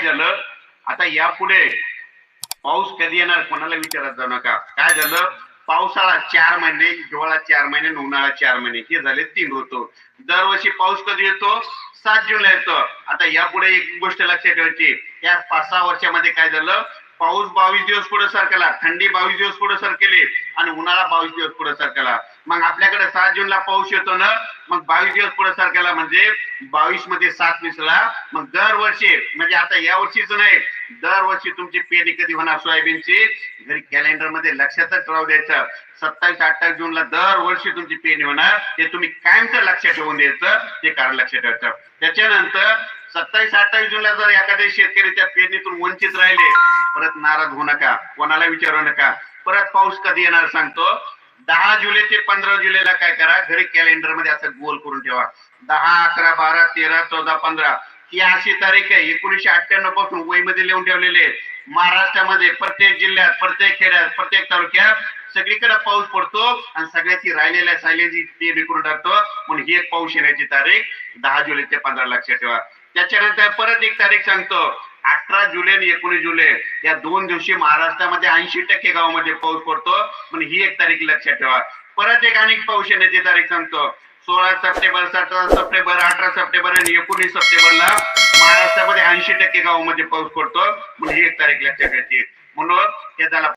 काय झालं? आता यापुढे पाऊस कधी येणार कोणाला विचारत जाऊ नका. काय झालं? पावसाळा चार महिने हिवाळा चार महिने उन्हाळा चार महिने. हे झाले तीन ऋतू. दरवर्षी पाऊस कधी येतो? सात जूनला येतो. आता यापुढे एक गोष्ट लक्षात ठेवायची. या पाच सहा वर्षामध्ये काय झालं? पाऊस बावीस दिवस पुढे सरकला थंडी बावीस दिवस पुढे सरकेली आणि उन्हाळा बावीस दिवस पुढे सरकला मग आपल्याकडे सात जूनला पाऊस येतो ना मग बावीस दिवस पुढे सरकला म्हणजे बावीसमध्ये सात मिसळा मग दरवर्षी म्हणजे आता या वर्षीच नाही दरवर्षी तुमची पेरणी कधी होणार सोयाबीनची? घरी कॅलेंडरमध्ये लक्षातच राहू द्यायचं. सत्तावीस अठ्ठावीस जूनला दरवर्षी तुमची पेरणी होणार हे तुम्ही कायमचं लक्षात ठेवून द्यायचं ते कारण लक्षात ठेवायचं. त्याच्यानंतर सत्तावीस अठ्ठावीस जूनला जर एखाद्या शेतकरी त्या पेरणीतून वंचित राहिले परत नाराज होऊ नका कोणाला विचारू नका. परत पाऊस कधी येणार सांगतो. दहा जुलै ते पंधरा जुलैला काय करा घरी कॅलेंडरमध्ये असं गोल करून ठेवा. दहा अकरा बारा तेरा चौदा पंधरा. ही अशी तारीख आहे एकोणीशे अठ्ठ्याण्णवपासून वहीमध्ये लिहून ठेवलेले महाराष्ट्रामध्ये प्रत्येक जिल्ह्यात प्रत्येक खेड्यात प्रत्येक तालुक्यात सगळीकडे पाऊस पडतो आणि सगळ्याची राहिलेल्या सायलेजी ते करून टाकतो. म्हणून ही एक पाऊस येण्याची तारीख दहा जुलै ते पंधरा लक्षात ठेवा. त्याच्यानंतर परत एक तारीख सांगतो. अठरा जुलै आणि एकोणीस जुलै या दोन दिवशी महाराष्ट्रामध्ये ऐंशी टक्के गावामध्ये पाऊस पडतो. म्हणून ही एक तारीख लक्षात ठेवा. परत एक अनेक पाऊस येण्याची तारीख सांगतो. सोळा सप्टेंबर सतरा सप्टेंबर अठरा सप्टेंबर आणि एकोणीस सप्टेंबरला महाराष्ट्रामध्ये ऐंशी टक्के गावामध्ये पाऊस पडतो. म्हणून ही एक तारीख लक्षात घ्यायची म्हणून हे झाला